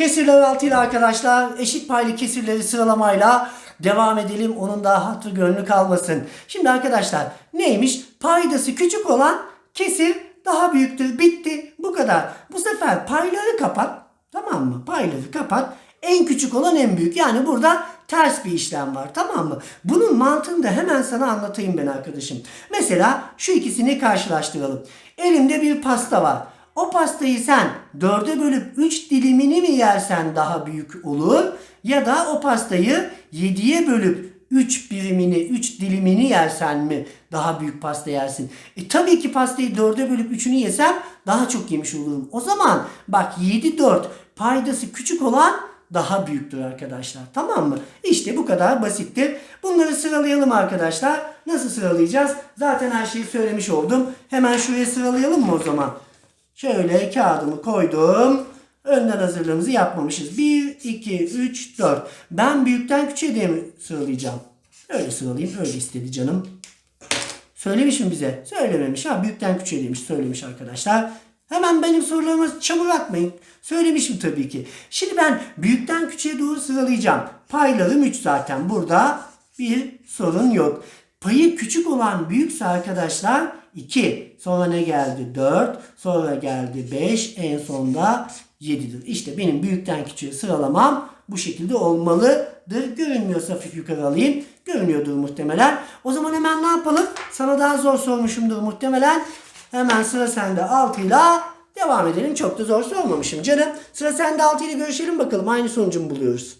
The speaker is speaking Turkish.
Kesirler altıyla arkadaşlar eşit paylı kesirleri sıralamayla devam edelim. Onun da hatır gönlü kalmasın. Şimdi arkadaşlar neymiş? Paydası küçük olan kesir daha büyüktür. Bitti. Bu kadar. Bu sefer payları kapat. Tamam mı? Payları kapat. En küçük olan en büyük. Yani burada ters bir işlem var. Tamam mı? Bunun mantığını da hemen sana anlatayım ben arkadaşım. Mesela şu ikisini karşılaştıralım. Elimde bir pasta var. O pastayı sen dörde bölüp 3 dilimini mi yersen daha büyük olur? Ya da o pastayı 7'ye bölüp 3 birimini, 3 dilimini yersen mi daha büyük pasta yersin? E tabii ki pastayı 4'e bölüp 3'ünü yesem daha çok yemiş olurum. O zaman bak 7 4 paydası küçük olan daha büyüktür arkadaşlar. Tamam mı? İşte bu kadar basittir. Bunları sıralayalım arkadaşlar. Nasıl sıralayacağız? Zaten her şeyi söylemiş oldum. Hemen şuraya sıralayalım mı o zaman? Şöyle kağıdımı koydum. Önden hazırlığımızı yapmamışız. 1, 2, 3, 4. Ben büyükten küçüğe diye mi sıralayacağım? Öyle sıralayayım. Öyle istedi canım. Söylemiş mi bize? Söylememiş. Ha büyükten küçüğe demiş. Söylemiş arkadaşlar. Hemen benim sorularıma çamur atmayın. Söylemişim tabii ki. Şimdi ben büyükten küçüğe doğru sıralayacağım. Paylarım 3 zaten. Burada bir sorun yok. Payı küçük olan büyükse arkadaşlar 2. Sonra ne geldi? 4. Sonra geldi 5. En sonda 7'dir. İşte benim büyükten küçüğe sıralamam bu şekilde olmalıdır. Görünmüyorsa hafif yukarı alayım. Görünüyordur muhtemelen. O zaman hemen ne yapalım? Sana daha zor sormuşumdur muhtemelen. Hemen sıra sende 6 ile devam edelim. Çok da zor sormamışım canım. Sıra sende 6 ile görüşelim bakalım. Aynı sonucu mu buluyoruz?